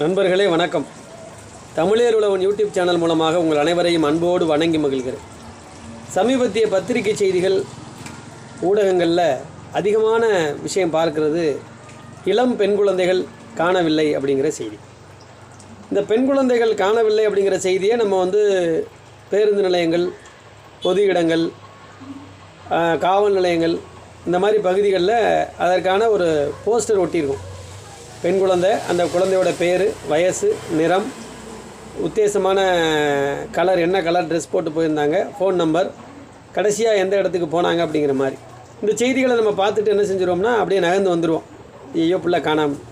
நண்பர்களே வணக்கம். தமிழர் உழவன் யூடியூப் சேனல் மூலமாக உங்கள் அனைவரையும் அன்போடு வணங்கி மகிழ்கிறேன். சமீபத்திய பத்திரிகை செய்திகள் ஊடகங்களில் அதிகமான விஷயம் பார்க்கிறது இளம் பெண் குழந்தைகள் காணவில்லை அப்படிங்கிற செய்தி. இந்த பெண் குழந்தைகள் காணவில்லை அப்படிங்கிற செய்தியை நம்ம வந்து பேருந்து நிலையங்கள் பொது இடங்கள் காவல் நிலையங்கள் இந்த மாதிரி பகுதிகளில் அதற்கான ஒரு போஸ்டர் ஒட்டியிருக்கும். பெண் குழந்தை அந்த குழந்தையோட பேர் வயசு நிறம் உத்தேசமான கலர் என்ன கலர் ட்ரெஸ் போட்டு போயிருந்தாங்க ஃபோன் நம்பர் கடைசியாக எந்த இடத்துக்கு போனாங்க அப்படிங்கிற மாதிரி. இந்த செய்திகளை நம்ம பார்த்துட்டு என்ன செஞ்சிருவோம்னா அப்படியே நகர்ந்து வந்துடுவோம் ஐயோ பிள்ளை காணாமல்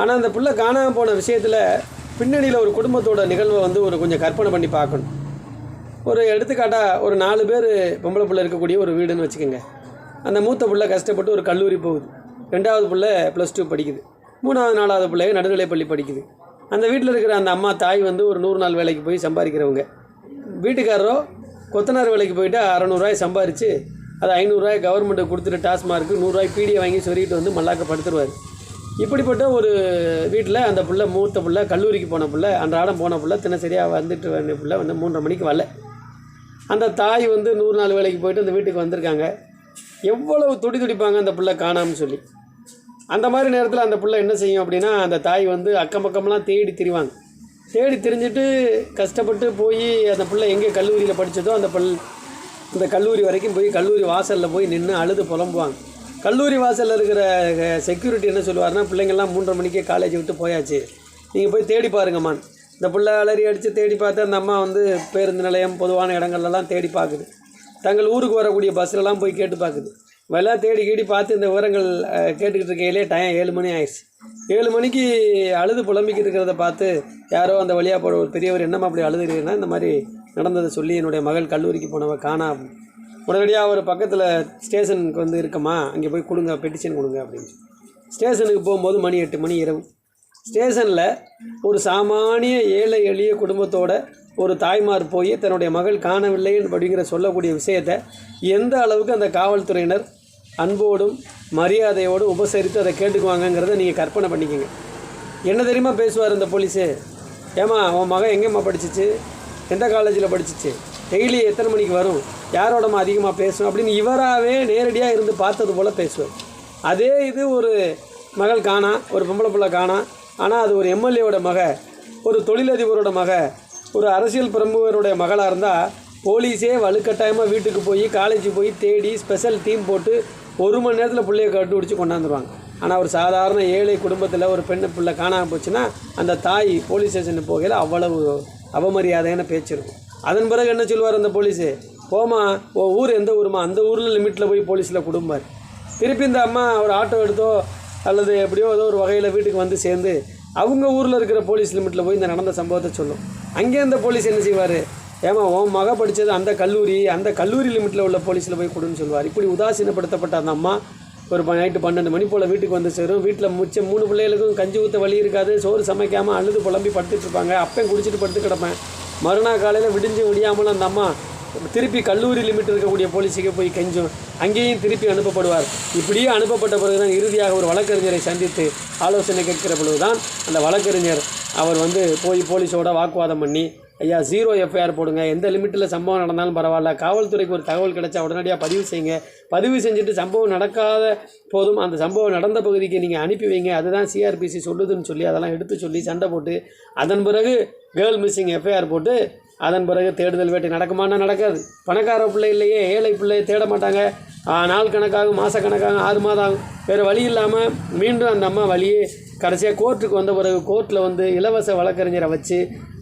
ஆனால் அந்த பிள்ளை காணாமல் போன விஷயத்தில் பின்னணியில் ஒரு குடும்பத்தோட நிகழ்வை வந்து ஒரு கொஞ்சம் கற்பனை பண்ணி பார்க்கணும். ஒரு எடுத்துக்காட்டாக ஒரு நாலு பேர் பொம்பளை பிள்ளை இருக்கக்கூடிய ஒரு வீடுன்னு வச்சுக்கோங்க. அந்த மூத்த பிள்ளை கஷ்டப்பட்டு ஒரு கல்லூரி போகுது. ரெண்டாவது பிள்ளை ப்ளஸ் டூ படிக்குது. மூணாவது நாலாவது பிள்ளைங்க நடுநிலைப்பள்ளி படிக்குது. அந்த வீட்டில் இருக்கிற அந்த அம்மா தாய் வந்து ஒரு நூறு நாள் வேலைக்கு போய் சம்பாதிக்கிறவங்க. வீட்டுக்காரரோ கொத்தனார் வேலைக்கு போயிட்டு அறநூறுவாய் சம்பாரித்து அது ஐநூறுரூவாய் கவர்மெண்ட்டுக்கு கொடுத்துட்டு டாஸ்மார்க்கு நூறுரூவாய் பீடியை வாங்கி சொல்லிட்டு வந்து மல்லாக்க படுத்துருவார் இப்படிப்பட்ட ஒரு வீட்டில் அந்த பிள்ளை மூத்த பிள்ளை கல்லூரிக்கு போன பிள்ளை அன்றாடம் போன பிள்ளை தினசரியாக வந்துட்டு வந்த பிள்ளை வந்து மூன்றரை மணிக்கு வரல. அந்த தாய் வந்து நூறு நாள் வேலைக்கு போயிட்டு அந்த வீட்டுக்கு வந்திருக்காங்க. எவ்வளவு துடி துடிப்பாங்க அந்த பிள்ளை காணாமல் சொல்லி. அந்த மாதிரி நேரத்தில் அந்த பிள்ளை என்ன செய்யும் அப்படின்னா அந்த தாய் வந்து அக்கம் பக்கம்லாம் தேடி திரிவாங்க. தேடி திரிஞ்சுட்டு கஷ்டப்பட்டு போய் அந்த பிள்ளை எங்கே கல்லூரியில் படித்ததோ அந்த பல் அந்த கல்லூரி வரைக்கும் போய் கல்லூரி வாசலில் போய் நின்று அழுது புலம்புவாங்க. கல்லூரி வாசலில் இருக்கிற செக்யூரிட்டி என்ன சொல்லுவாருன்னா பிள்ளைங்கள்லாம் மூன்றரை மணிக்கே காலேஜ் விட்டு போயாச்சு. நீங்கள் போய் தேடி பாருங்கம்மான் இந்த பிள்ளை அலறி அடித்து தேடி பார்த்து அந்த அம்மா வந்து பேருந்து நிலையம் பொதுவான இடங்கள்லாம் தேடி பார்க்குது. தங்கள் ஊருக்கு வரக்கூடிய பஸ்லலாம் போய் கேட்டு பார்க்குது. எல்லாம் தேடி கீடி பார்த்து இந்த விவரங்கள் கேட்டுக்கிட்டு இருக்கையிலே டைம் ஏழு மணி ஆயிடுச்சு. ஏழு மணிக்கு அழுது புலம்பிக்கிட்டு இருக்கிறத பார்த்து யாரோ அந்த வழியாக போட ஒரு பெரியவர் என்னம்மா அப்படி அழுதுறீங்கன்னா இந்த மாதிரி நடந்ததை சொல்லி என்னுடைய மகள் கல்லூரிக்கு போனவ காணா. உடனடியாக ஒரு பக்கத்தில் ஸ்டேஷனுக்கு வந்து இருக்கம்மா அங்கே போய் கொடுங்க பெட்டிஷன் கொடுங்க அப்படின்னு ஸ்டேஷனுக்கு போகும்போது மணி எட்டு மணி இரவு. ஸ்டேஷனில் ஒரு சாமானிய ஏழை எளிய குடும்பத்தோட ஒரு தாய்மார் போய் தன்னுடைய மகள் காணவில்லை அப்படிங்கிற சொல்லக்கூடிய விஷயத்தை எந்த அளவுக்கு அந்த காவல்துறையினர் அன்போடும் மரியாதையோடும் உபசரித்து அதை கேட்டுக்குவாங்கங்கிறத நீங்கள் கற்பனை பண்ணிக்கோங்க. என்ன தெரியுமா பேசுவார் இந்த போலீஸு? ஏமா உன் மகன் எங்கேம்மா படிச்சிச்சு? எந்த காலேஜில் படிச்சிச்சு? டெய்லி எத்தனை மணிக்கு வரும்? யாரோடமா அதிகமாக பேசும்? அப்படின்னு இவராகவே நேரடியாக இருந்து பார்த்தது போல் பேசுவார். அதே இது ஒரு மகள் காணா ஒரு பொம்பளை பிள்ளை காணா. ஆனால் அது ஒரு எம்எல்ஏவோட மக ஒரு தொழிலதிபரோட மக ஒரு அரசியல் பிரமுகருடைய மகளாக இருந்தால் போலீஸே வலுக்கட்டாயமாக வீட்டுக்கு போய் காலேஜ் போய் தேடி ஸ்பெஷல் டீம் போட்டு ஒரு மணி நேரத்தில் பிள்ளைய கண்டுபிடிச்சி கொண்டாந்துருவாங்க. ஆனால் ஒரு சாதாரண ஏழை குடும்பத்தில் ஒரு பெண்ணு பிள்ளை காணாமல் போச்சுன்னா அந்த தாய் போலீஸ் ஸ்டேஷனுக்கு போகையில் அவ்வளவு அவமரியாதையான பேச்சு இருக்கும். அதன் பிறகு என்ன சொல்லுவார் அந்த போலீஸு? போமா ஓ ஊர் எந்த ஊருமா அந்த ஊரில் லிமிட்டில் போய் போலீஸில் கொடுப்பார் திருப்பி இந்த அம்மா ஒரு ஆட்டோ எடுத்தோ அல்லது எப்படியோ ஏதோ ஒரு வகையில் வீட்டுக்கு வந்து சேர்ந்து அவங்க ஊரில் இருக்கிற போலீஸ் லிமிட்டில் போய் இந்த நடந்த சம்பவத்தை சொல்லும். அங்கே அந்த போலீஸ் என்ன செய்வார்? ஏமா உன் மக படித்தது அந்த கல்லூரி அந்த கல்லூரி லிமிட்டில் உள்ள போலீஸில் போய் கொடுன்னு சொல்லுவார். இப்படி உதாசீனப்படுத்தப்பட்ட அந்த அம்மா ஒரு ப- நைட்டு பன்னெண்டு மணி போல் வீட்டுக்கு வந்து சேரும். வீட்டில் முச்ச மூணு பிள்ளைகளுக்கும் கஞ்சி ஊற்ற வழி இருக்காது. சோறு சமைக்காமல் அழுது புலம்பி படுத்துட்ருப்பாங்க இருப்பாங்க. குடிச்சிட்டு படுத்து கிடப்பேன். மறுநாள் காலையில் விடிஞ்சு முடியாமல் அந்த அம்மா திருப்பி கல்லூரி லிமிட் இருக்கக்கூடிய போலீஸுக்கு போய் கெஞ்சும். அங்கேயும் திருப்பி அனுப்பப்படுவார். இப்படியே அனுப்பப்பட்ட பிறகுதான் இறுதியாக ஒரு வழக்கறிஞரை சந்தித்து ஆலோசனை கேட்கிற பொழுதுதான் அந்த வழக்கறிஞர் அவர் வந்து போய் போலீஸோட வாக்குவாதம் பண்ணி ஐயா ஜீரோ எஃப்ஐஆர் போடுங்க. எந்த லிமிட்டில் சம்பவம் நடந்தாலும் பரவாயில்ல. காவல்துறைக்கு ஒரு தகவல் கிடைச்சா உடனடியாக பதிவு செய்யுங்க. பதிவு செஞ்சுட்டு சம்பவம் நடக்காத போதும் அந்த சம்பவம் நடந்த பகுதிக்கு நீங்கள் அனுப்பி வைங்க. அதுதான் சிஆர்பிசி சொல்லுதுன்னு சொல்லி அதெல்லாம் எடுத்து சொல்லி சண்டை போட்டு அதன் பிறகு கேர்ள் மிஸ்ஸிங் எஃப்ஐஆர் போட்டு அதன் பிறகு தேடுதல் வேட்டை நடக்குமானா நடக்காது. பணக்கார பிள்ளை இல்லையே ஏழை பிள்ளையை தேட மாட்டாங்க. நாள் கணக்காகும் மாதக்கணக்காகும் ஆறு மாதம் ஆகும். வேறு வழி இல்லாமல் மீண்டும் அந்த அம்மா வழியே கடைசியாக கோர்ட்டுக்கு வந்த பிறகு கோர்ட்டில் வந்து இலவச வழக்கறிஞரை வச்சு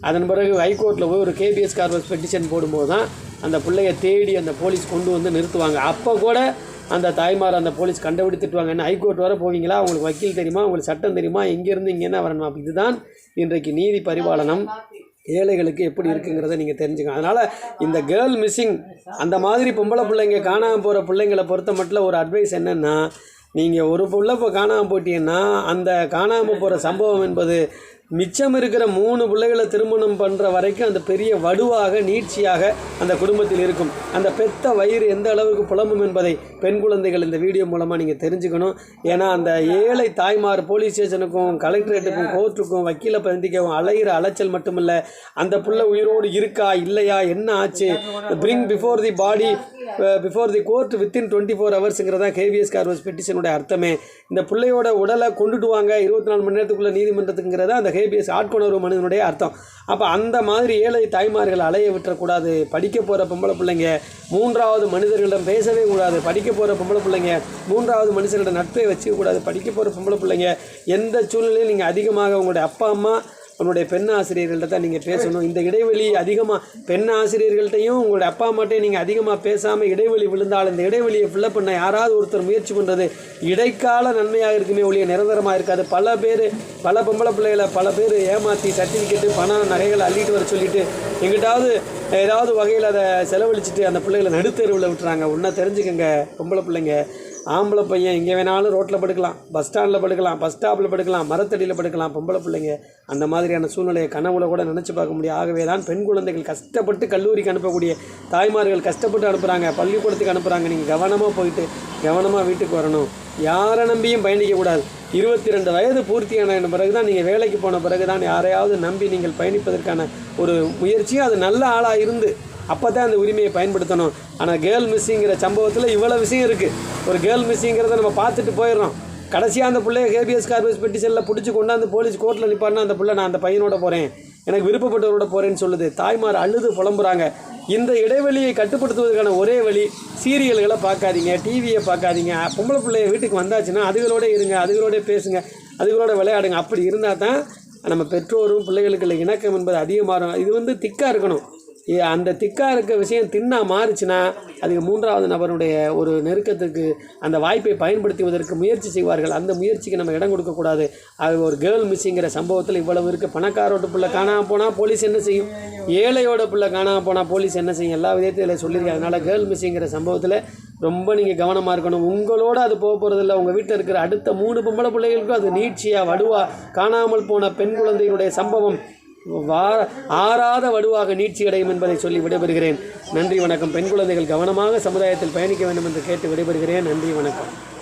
அதன் பிறகு ஹைகோர்ட்டில் போய் ஒரு கேபிஎஸ் கார்பஸ் பெட்டிஷன் போடும்போது தான் அந்த பிள்ளைய தேடி அந்த போலீஸ் கொண்டு வந்து நிறுத்துவாங்க. அப்போ கூட அந்த தாய்மார் அந்த போலீஸ் கண்டுபிடித்துட்டுவாங்க. என்ன ஹைகோர்ட் வர போவீங்களா? உங்களுக்கு வக்கீல் தெரியுமா? உங்களுக்கு சட்டம் தெரியுமா? எங்கேருந்து இங்கே என்ன வரணும்? இதுதான் இன்றைக்கு நீதி பரிபாலனம். ஏழைகளுக்கு எப்படி இருக்குங்கிறத நீங்கள் தெரிஞ்சுக்கணும். அதனால் இந்த கேர்ள் மிஸ்ஸிங் அந்த மாதிரி பொம்பளை பிள்ளைங்க காணாமல் போகிற பிள்ளைங்களை பொறுத்த மட்டும் ஒரு அட்வைஸ் என்னென்னா நீங்கள் ஒரு புள்ள இப்போ காணாமல் போட்டீங்கன்னா அந்த காணாமல் போகிற சம்பவம் என்பது மிச்சம் இருக்கிற மூணு பிள்ளைகளை திருமணம் பண்ணுற வரைக்கும் அந்த பெரிய வடுவாக நீட்சியாக அந்த குடும்பத்தில் இருக்கும். அந்த பெத்த வயிறு எந்த அளவுக்கு புலம்பும் என்பதை பெண் குழந்தைகள் இந்த வீடியோ மூலமாக நீங்கள் தெரிஞ்சுக்கணும். ஏன்னா அந்த ஏழை தாய்மார் போலீஸ் ஸ்டேஷனுக்கும் கலெக்டரேட்டுக்கும் கோர்ட்டுக்கும் வக்கீலை பந்திக்கவும் அலைகிற அலைச்சல் மட்டுமில்ல. அந்த புள்ள உயிரோடு இருக்கா இல்லையா என்ன ஆச்சு? Bring before the body before the court within twenty four ஹவர்ஸுங்கிறதா habeas corpus பெட்டிஷனுடைய அர்த்தமே. இந்த பிள்ளையோட உடலை கொண்டுட்டு வாங்க இருபத்தி நாலு மணி நேரத்துக்குள்ளே நீதிமன்றத்துங்கிறத அந்த கேபிஎஸ் ஆட்கொணர்வு மனிதனுடைய அர்த்தம். அப்போ அந்த மாதிரி ஏழை தாய்மார்கள் அலைய விட்டுறக்கூடாது படிக்க போகிற பொம்பளை பிள்ளைங்க மூன்றாவது மனிதர்களிடம் பேசவே கூடாது. படிக்க போகிற பொம்பளை பிள்ளைங்க மூன்றாவது மனுஷர்களிடம் நட்பை வச்சுக்கக்கூடாது. படிக்க போகிற பொம்பளை பிள்ளைங்க எந்த சூழ்நிலையும் நீங்கள் அதிகமாக உங்களுடைய அப்பா அம்மா உன்னுடைய பெண் ஆசிரியர்கள்ட்ட தான் நீங்கள் பேசணும். இந்த இடைவெளி அதிகமாக பெண் ஆசிரியர்கள்ட்டையும் உங்களுடைய அப்பா அம்மாட்டையும் நீங்கள் அதிகமாக பேசாமல் இடைவெளி விழுந்தால் இந்த இடைவெளியை ஃபில்லப் பண்ண யாராவது ஒருத்தர் முயற்சி பண்ணுறது இடைக்கால நன்மையாக இருக்குமே ஒழிய நிரந்தரமாக இருக்காது. பல பேர் பல பொம்பளை பிள்ளைகளை பல பேர் ஏமாற்றி சர்டிஃபிகேட்டு பணம் நகைகளை அள்ளிட்டு வர சொல்லிட்டு எங்கிட்டாவது ஏதாவது வகையில் அதை செலவழிச்சிட்டு அந்த பிள்ளைகளை நடுத்தெருவில் விட்டுறாங்க. ஒன்றா தெரிஞ்சுக்கங்க பொம்பளை பிள்ளைங்க. ஆம்பளை பையன் எங்கே வேணாலும் ரோட்டில் படுக்கலாம் பஸ் ஸ்டாண்டில் படுக்கலாம் பஸ் ஸ்டாப்பில் படுக்கலாம் மரத்தடியில் படுக்கலாம் பொம்பளை பிள்ளைங்க. அந்த மாதிரியான சூழ்நிலையை கனவுல கூட நினச்சி பார்க்க முடியும். ஆகவே தான் பெண் குழந்தைகள் கஷ்டப்பட்டு கல்லூரிக்கு அனுப்பக்கூடிய தாய்மார்கள் கஷ்டப்பட்டு அனுப்புகிறாங்க பள்ளிக்கூடத்துக்கு அனுப்புகிறாங்க நீங்கள் கவனமாக போயிட்டு கவனமாக வீட்டுக்கு வரணும். யாரை நம்பியும் பயணிக்கக்கூடாது இருபத்தி ரெண்டு வயது பூர்த்தியான பிறகு தான் நீங்கள் வேலைக்கு போன பிறகு தான் யாரையாவது நம்பி நீங்கள் பயணிப்பதற்கான ஒரு முயற்சியும் அது நல்ல ஆளாக இருந்து அப்போ தான் அந்த உரிமையை பயன்படுத்தணும். ஆனால் கேர்ள் மிஸ்ஸிங்கிற சம்பவத்தில் இவ்வளோ விஷயம் இருக்குது ஒரு கேர்ள் மிஸ்ஸிங்கிறத நம்ம பார்த்துட்டு போயிடுறோம். கடைசியாக அந்த பிள்ளைய கேபிஎஸ் கார்பஸ் பெட்டிஷனில் பிடிச்சி கொண்டாந்து போலீஸ் கோர்ட்டில் நிப்பாட்டினா அந்த பிள்ளை நான் அந்த பையனோட போகிறேன் எனக்கு விருப்பப்பட்டவரோட போகிறேன்னு சொல்லுது. தாய்மார் அழுது புலம்புறாங்க. இந்த இடைவெளியை கட்டுப்படுத்துவதற்கான ஒரே வழி சீரியல்களை பார்க்காதீங்க டிவியை பார்க்காதீங்க. பொம்பளை பிள்ளைய வீட்டுக்கு வந்தாச்சுன்னா அதுகளோட இருங்க அதுகளோட பேசுங்க அதுகளோட விளையாடுங்க. அப்படி இருந்தால் தான் நம்ம பெற்றோரும் பிள்ளைகளுக்குள்ள இணக்கம் என்பது அதிகமாகும். இது வந்து திக்காக இருக்கணும். அந்த திக்காக இருக்க விஷயம் தின்னா மாறுச்சுன்னா அதுக்கு மூன்றாவது நபருடைய ஒரு நெருக்கத்துக்கு அந்த வாய்ப்பை பயன்படுத்துவதற்கு முயற்சி செய்வார்கள். அந்த முயற்சிக்கு நம்ம இடம் கொடுக்கக்கூடாது அது ஒரு கேர்ள் மிஸ்ஸிங்கிற சம்பவத்தில் இவ்வளவு இருக்குது பணக்காரோட பிள்ளை காணாமல் போனால் போலீஸ் என்ன செய்யும்? ஏழையோட பிள்ளை காணாமல் போனால் போலீஸ் என்ன செய்யும்? எல்லா விதத்தில் சொல்லியிருக்காங்க அதனால் கேர்ள் மிஸ்ஸிங்கிற சம்பவத்தில் ரொம்ப நீங்கள் கவனமாக இருக்கணும். உங்களோட அது போக போகிறதில்ல உங்கள் வீட்டில் இருக்கிற அடுத்த மூணு பொம்பளை பிள்ளைகளுக்கும் அது நீட்சியாக வடுவா காணாமல் போன பெண் குழந்தையினுடைய சம்பவம் ஆறாத வடுவாக நீட்சி அடையும் என்பதை சொல்லி விடைபெறுகிறேன். நன்றி வணக்கம். பெண் குழந்தைகள் கவனமாக சமுதாயத்தில் பயணிக்க வேண்டும் என்று கேட்டு விடைபெறுகிறேன். நன்றி வணக்கம்.